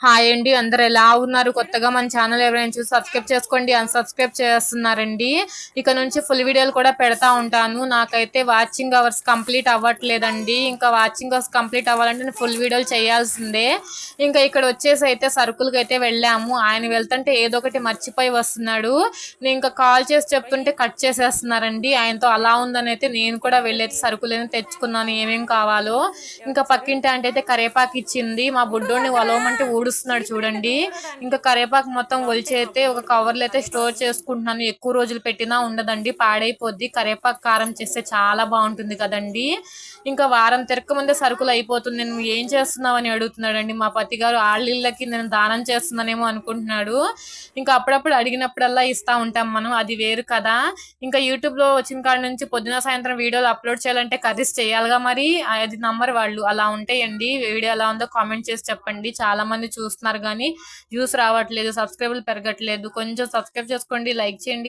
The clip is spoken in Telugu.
హాయ్ అండి. అందరు ఎలా ఉన్నారు? కొత్తగా మన ఛానల్ ఎవరైనా చూసి సబ్స్క్రైబ్ చేసుకోండి. అన్సబ్స్క్రైబ్ చేస్తున్నారండి. ఇక నుంచి ఫుల్ వీడియోలు కూడా పెడతా ఉంటాను. నాకైతే వాచింగ్ అవర్స్ కంప్లీట్ అవ్వట్లేదండి. ఇంకా వాచింగ్ అవర్స్ కంప్లీట్ అవ్వాలంటే నేను ఫుల్ వీడియోలు చేయాల్సిందే. ఇంకా ఇక్కడ వచ్చేసి అయితే సరుకులకి అయితే వెళ్ళాము. ఆయన వెళ్తుంటే ఏదో ఒకటి మర్చిపోయి వస్తున్నాడు. నేను ఇంకా కాల్ చేసి చెప్తుంటే కట్ చేసేస్తున్నారండి. ఆయనతో అలా ఉందని అయితే నేను కూడా వెళ్ళైతే సరుకులు తెచ్చుకున్నాను. ఏమేమి కావాలో. ఇంకా పక్కింటి అంటే అయితే కరేపాకు ఇచ్చింది. మా బుడ్డోని వలవమంటే ఊడుస్తున్నాడు చూడండి. ఇంకా కరేపాకు మొత్తం ఒలిచైతే అయితే ఒక కవర్లో అయితే స్టోర్ చేసుకుంటున్నాను. ఎక్కువ రోజులు పెట్టినా ఉండదండి పాడైపోద్ది. కరేపాకు కారం చేస్తే చాలా బాగుంటుంది కదండి. ఇంకా వారం తిరక ముందే సరుకులు అయిపోతుంది. నేను ఏం చేస్తున్నావు అని అడుగుతున్నాడండి. మా పతి గారు ఆళ్ళిళ్ళకి నేను దానం చేస్తున్నానేమో అనుకుంటున్నాడు. ఇంకా అప్పుడప్పుడు అడిగినప్పుడల్లా ఇస్తా ఉంటాం మనం. అది వేరు కదా. ఇంకా యూట్యూబ్లో వచ్చిన కాడ నుంచి పొద్దున సాయంత్రం వీడియోలు అప్లోడ్ చేయాలంటే కర్రీస్ చేయాలిగా మరి. అది నంబర్ వాళ్ళు. అలా ఉంటాయండి. వీడియో ఎలా ఉందో కామెంట్ చేసి చెప్పండి. చాలా మంది చూస్తున్నారు కానీ వ్యూస్ రావట్లేదు సబ్స్క్రైబర్లు పెరగట్లేదు. కొంచెం సబ్స్క్రైబ్ చేసుకోండి లైక్ చేయండి.